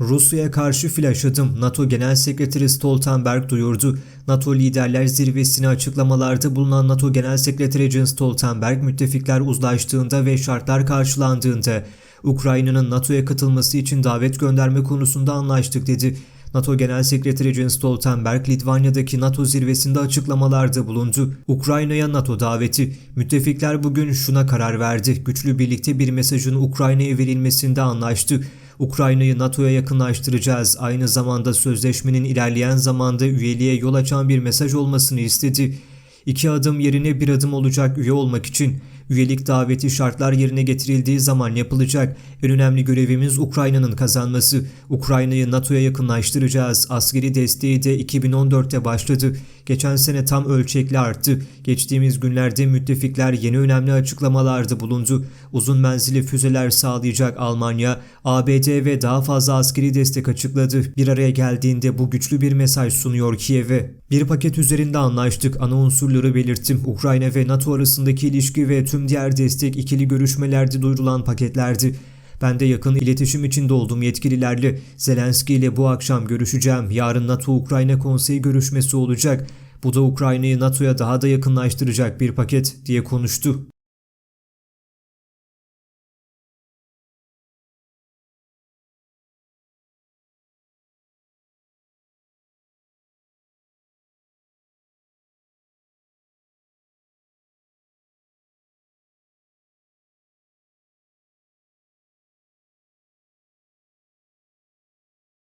Rusya'ya karşı flash adım NATO Genel Sekreteri Stoltenberg duyurdu. NATO Liderler Zirvesi'ne açıklamalarda bulunan NATO Genel Sekreteri Jens Stoltenberg müttefikler uzlaştığında ve şartlar karşılandığında Ukrayna'nın NATO'ya katılması için davet gönderme konusunda anlaştık dedi. NATO Genel Sekreteri Jens Stoltenberg, Litvanya'daki NATO zirvesinde açıklamalarda bulundu. Ukrayna'ya NATO daveti. Müttefikler bugün şuna karar verdi. Güçlü birlikte bir mesajın Ukrayna'ya verilmesinde anlaştı. Ukrayna'yı NATO'ya yakınlaştıracağız. Aynı zamanda sözleşmenin ilerleyen zamanda üyeliğe yol açan bir mesaj olmasını istedi. İki adım yerine bir adım olacak üye olmak için. Üyelik daveti şartlar yerine getirildiği zaman yapılacak. En önemli görevimiz Ukrayna'nın kazanması. Ukrayna'yı NATO'ya yakınlaştıracağız. Askeri desteği de 2014'te başladı. Geçen sene tam ölçekli arttı. Geçtiğimiz günlerde müttefikler yeni önemli açıklamalarda bulundu. Uzun menzilli füzeler sağlayacak Almanya, ABD ve daha fazla askeri destek açıkladı. Bir araya geldiğinde bu güçlü bir mesaj sunuyor Kiev'e. Bir paket üzerinde anlaştık. Ana unsurları belirttim. Ukrayna ve NATO arasındaki ilişki ve tüm diğer destek ikili görüşmelerde duyurulan paketlerdi. Ben de yakın iletişim içinde olduğum yetkililerle Zelenski ile bu akşam görüşeceğim. Yarın NATO-Ukrayna konseyi görüşmesi olacak. Bu da Ukrayna'yı NATO'ya daha da yakınlaştıracak bir paket diye konuştu.